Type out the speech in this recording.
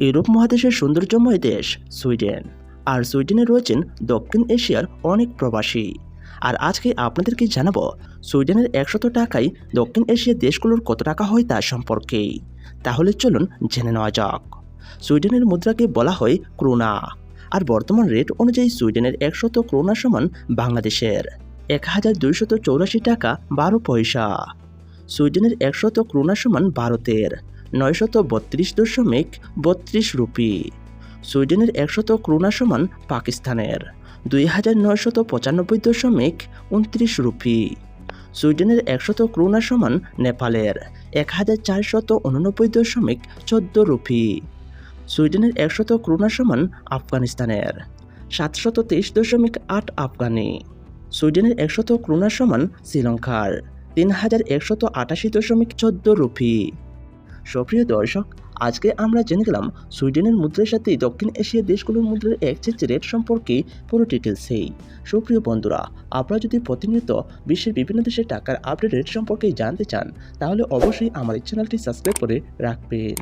Europe মহাদেশের সৌন্দর্যময় দেশ, Sweden. আর সুইডেনে রয়েছেন দক্ষিণ এশিয়ার অনেক প্রবাসী। আর আজকে আপনাদেরকে জানাব, সুইডেনের একশত টাকায় দক্ষিণ এশিয়ার দেশগুলোর কত টাকা হয় তা সম্পর্কে। তাহলে চলুন জেনে নেওয়া যাক। সুইডেনের মুদ্রাকে বলা হয় ক্রোনা। আর বর্তমান রেট অনুযায়ী সুইডেনের একশত ক্রোনা সমান বাংলাদেশের এক হাজার দুইশত চৌরাশি টাকা বারো পয়সা। সুইডেনের একশত ক্রোনা সমান ভারতের। নয়শত বত্রিশ দশমিক বত্রিশ রুপি। সুইডেনের একশত ক্রোনা সমান পাকিস্তানের। দুই হাজার নয়শত পঁচানব্বই দশমিক উনত্রিশ রুপি। সুইডেনের একশত ক্রোনা সমান নেপালের। এক হাজার চারশত উননব্বই দশমিক চোদ্দ রুপি। সুইডেনের একশত ক্রোনা সমান আফগানিস্তানের। সাতশত তেইশ দশমিক আট আফগানি। সুইডেনের একশত ক্রোনা সমান শ্রীলঙ্কার। তিন হাজার একশত আটাশি দশমিক চোদ্দ রুপি। সুপ্রিয় দর্শক, আজকে আমরা জেনে গেলাম সুইডেনের মুদ্রার সাথে দক্ষিণ এশিয়ার দেশগুলোর মুদ্রার এক্সচেঞ্জ রেট সম্পর্কে পুরো ডিটেলসেই সুপ্রিয় বন্ধুরা, আপনারা যদি প্রতিনিয়ত বিশ্বের বিভিন্ন দেশের টাকার আপডেট রেট সম্পর্কে জানতে চান, তাহলে অবশ্যই আমাদের চ্যানেলটি সাবস্ক্রাইব করে রাখবেন।